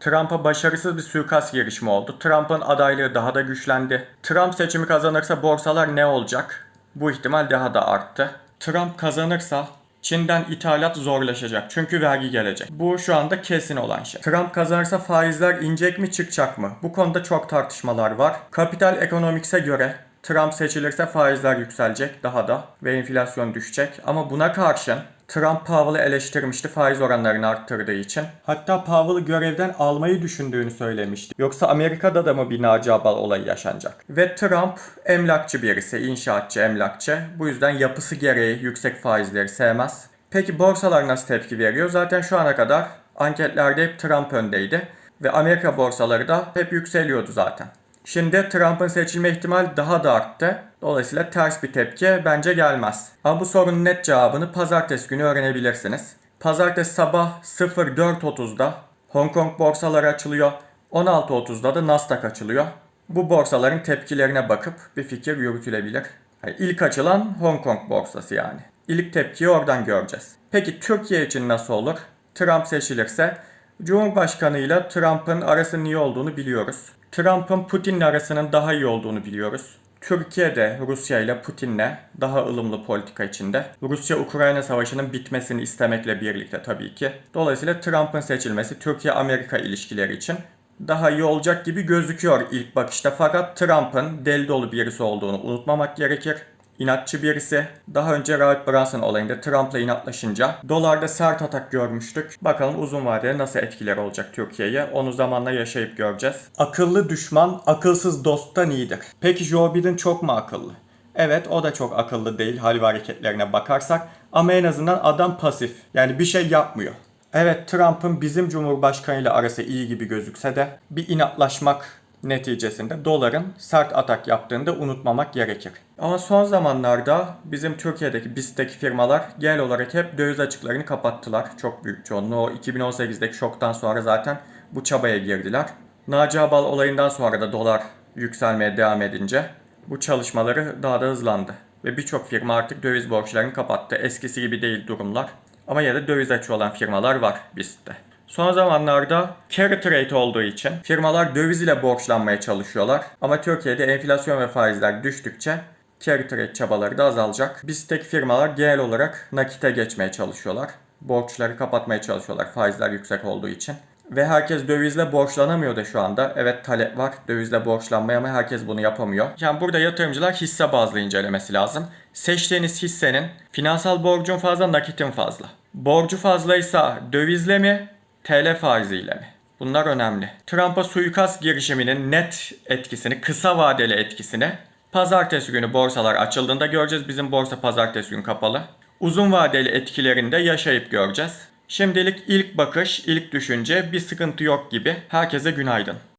Trump'a başarısız bir suikast girişimi oldu. Trump'ın adaylığı daha da güçlendi. Trump seçimi kazanırsa borsalar ne olacak? Bu ihtimal daha da arttı. Trump kazanırsa Çin'den ithalat zorlaşacak çünkü vergi gelecek. Bu şu anda kesin olan şey. Trump kazanırsa faizler inecek mi çıkacak mı? Bu konuda çok tartışmalar var. Capital Economics'e göre Trump seçilirse faizler yükselecek daha da ve enflasyon düşecek. Ama buna karşın Trump Powell'ı eleştirmişti faiz oranlarını arttırdığı için. Hatta Powell'ı görevden almayı düşündüğünü söylemişti. Yoksa Amerika'da da mı bir Naci Abal olayı yaşanacak? Ve Trump emlakçı birisi, inşaatçı, emlakçı. Bu yüzden yapısı gereği yüksek faizleri sevmez. Peki borsalar nasıl tepki veriyor? Zaten şu ana kadar anketlerde hep Trump öndeydi. Ve Amerika borsaları da hep yükseliyordu zaten. Şimdi Trump'ın seçilme ihtimali daha da arttı. Dolayısıyla ters bir tepki bence gelmez. Ama bu sorunun net cevabını pazartesi günü öğrenebilirsiniz. Pazartesi sabah 04.30'da Hong Kong borsaları açılıyor. 16.30'da da Nasdaq açılıyor. Bu borsaların tepkilerine bakıp bir fikir yürütülebilir. Yani ilk açılan Hong Kong borsası yani. İlk tepkiyi oradan göreceğiz. Peki Türkiye için nasıl olur? Trump seçilirse Cumhurbaşkanı ile Trump'ın arasının iyi olduğunu biliyoruz. Trump'ın Putin'le arasının daha iyi olduğunu biliyoruz. Türkiye de Rusya ile Putin'le daha ılımlı politika içinde. Rusya-Ukrayna savaşının bitmesini istemekle birlikte tabii ki. Dolayısıyla Trump'ın seçilmesi Türkiye-Amerika ilişkileri için daha iyi olacak gibi gözüküyor ilk bakışta. Fakat Trump'ın deli dolu birisi olduğunu unutmamak gerekir. İnatçı birisi. Daha önce Robert Brunson olayında Trump'la inatlaşınca dolarda sert atak görmüştük. Bakalım uzun vadede nasıl etkileri olacak Türkiye'ye. Onu zamanla yaşayıp göreceğiz. Akıllı düşman akılsız dosttan iyidir. Peki Joe Biden çok mu akıllı? Evet o da çok akıllı değil hal ve hareketlerine bakarsak. Ama en azından adam pasif. Yani bir şey yapmıyor. Evet Trump'ın bizim Cumhurbaşkanı ile arası iyi gibi gözükse de bir inatlaşmak neticesinde doların sert atak yaptığını da unutmamak gerekir. Ama son zamanlarda bizim Türkiye'deki BIST'teki firmalar genel olarak hep döviz açıklarını kapattılar. Çok büyük çoğunluğu. O 2018'deki şoktan sonra zaten bu çabaya girdiler. Naci Abal olayından sonra da dolar yükselmeye devam edince bu çalışmaları daha da hızlandı. Ve birçok firma artık döviz borçlarını kapattı. Eskisi gibi değil durumlar. Ama yine de döviz açığı olan firmalar var BIST'te. Son zamanlarda carry trade olduğu için firmalar döviz ile borçlanmaya çalışıyorlar. Ama Türkiye'de enflasyon ve faizler düştükçe carry trade çabaları da azalacak. BIST'teki firmalar genel olarak nakite geçmeye çalışıyorlar. Borçları kapatmaya çalışıyorlar faizler yüksek olduğu için. Ve herkes dövizle borçlanamıyor da şu anda. Evet talep var dövizle borçlanmaya ama herkes bunu yapamıyor. Yani burada yatırımcılar hisse bazlı incelemesi lazım. Seçtiğiniz hissenin finansal borcun fazla nakitin fazla. Borcu fazlaysa dövizle mi TL faiziyle mi? Bunlar önemli. Trump'a suikast girişiminin net etkisini, kısa vadeli etkisini pazartesi günü borsalar açıldığında göreceğiz. Bizim borsa pazartesi günü kapalı. Uzun vadeli etkilerini de yaşayıp göreceğiz. Şimdilik ilk bakış, ilk düşünce bir sıkıntı yok gibi. Herkese günaydın.